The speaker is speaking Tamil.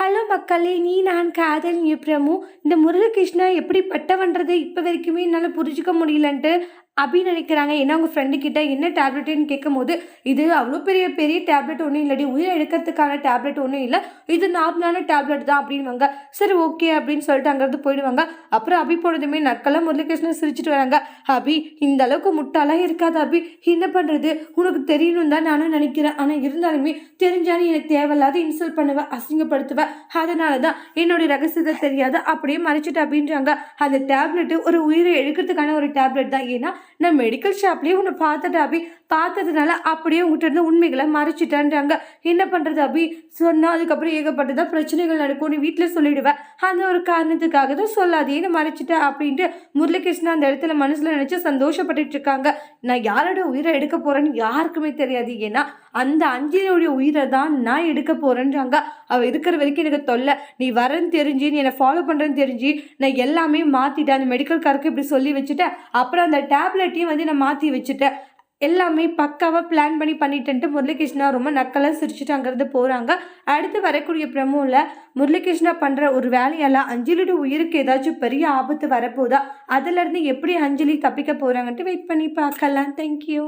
ஹலோ மக்களே நீ நான் காதல் பிரமு. இந்த முருககிருஷ்ணா எப்படி பட்டவன்றது இப்போ வரைக்குமே என்னால் புரிஞ்சுக்க முடியலன்ட்டு அபி நினைக்கிறாங்க. ஏன்னா அவங்க ஃப்ரெண்டு கிட்ட என்ன டேப்லெட்டுன்னு கேட்கும்போது இது அவ்வளோ பெரிய பெரிய டேப்லெட் ஒன்றும் இல்லடி. உயிரை எடுக்கிறதுக்கான டேப்லெட் ஒன்றும் இல்லை. இது நார்மலான டேப்லெட் தான் அப்படின்வாங்க சரி ஓகே அப்படின்னு சொல்லிட்டு அங்கேருந்து போயிடுவாங்க. அப்புறம் அபி போனதுமே நக்கெல்லாம் முரளிகிருஷ்ணன் சிரிச்சிட்டு வராங்க. அபி இந்த அளவுக்கு முட்டாலாம் இருக்காது அபி. என்ன பண்ணுறது உனக்கு தெரியணும் தான் நானும் நினைக்கிறேன். ஆனால் இருந்தாலுமே தெரிஞ்சாலும் எனக்கு தேவையில்லாத இன்சல்ட் பண்ணுவேன் அசிங்கப்படுத்துவேன் அதனால தான் என்னுடைய ரகசியத்தை தெரியாது அப்படியே மறைச்சிட்டு அப்படின்றாங்க அந்த டேப்லெட்டு ஒரு உயிரை எடுக்கிறதுக்கான ஒரு டேப்லெட் தான். ஏன்னா நான் மெடிக்கல் ஷாப்லேயே உன்னை பார்த்துட்டு அபி. பார்த்ததுனால அப்படியே உங்ககிட்ட இருந்து உண்மைகளை மறைச்சிட்டேன்றாங்க. என்ன பண்ணுறது அபி? சொன்னால் அதுக்கப்புறம் ஏகப்பட்டதா பிரச்சனைகள் நடக்கும் நீ வீட்டில் சொல்லிடுவேன். அந்த ஒரு காரணத்துக்காக தான் சொல்லாதேன்னு மறைச்சிட்டேன் அப்படின்ட்டு முரளிகிருஷ்ணன் அந்த இடத்துல மனசில் நினச்சி சந்தோஷப்பட்டுட்டு இருக்காங்க. நான் யாரோட உயிரை எடுக்க போகிறேன்னு யாருக்குமே தெரியாது. ஏன்னா அந்த அஞ்சலியோடைய உயிரை தான் நான் எடுக்க போகிறேன்றாங்க அவள் இருக்கிற வரைக்கும் எனக்கு தொல்லை. நீ வரேன்னு தெரிஞ்சு நீ என்னை ஃபாலோ பண்ணுறேன்னு தெரிஞ்சு நான் எல்லாமே மாற்றிட்டேன் அந்த மெடிக்கல் காருக்கு இப்படி சொல்லி வச்சுட்டேன். அப்புறம் அந்த டேப்லெட்டையும் வந்து நான் மாற்றி வச்சுட்டேன். எல்லாமே பக்காவாக பிளான் பண்ணி பண்ணிட்டேன்ட்டு முரளிகிருஷ்ணா ரொம்ப நக்கலாக சிரிச்சுட்டு அங்கேருந்து போகிறாங்க அடுத்து வரக்கூடிய ப்ரமோவில் முரளிகிருஷ்ணா பண்ணுற ஒரு வேலையெல்லாம் அஞ்சலியோட உயிருக்கு ஏதாச்சும் பெரிய ஆபத்து வரப்போதா? அதிலேருந்து எப்படி அஞ்சலி தப்பிக்க போகிறாங்கன்ட்டு வெயிட் பண்ணி பார்க்கலாம். தேங்க்யூ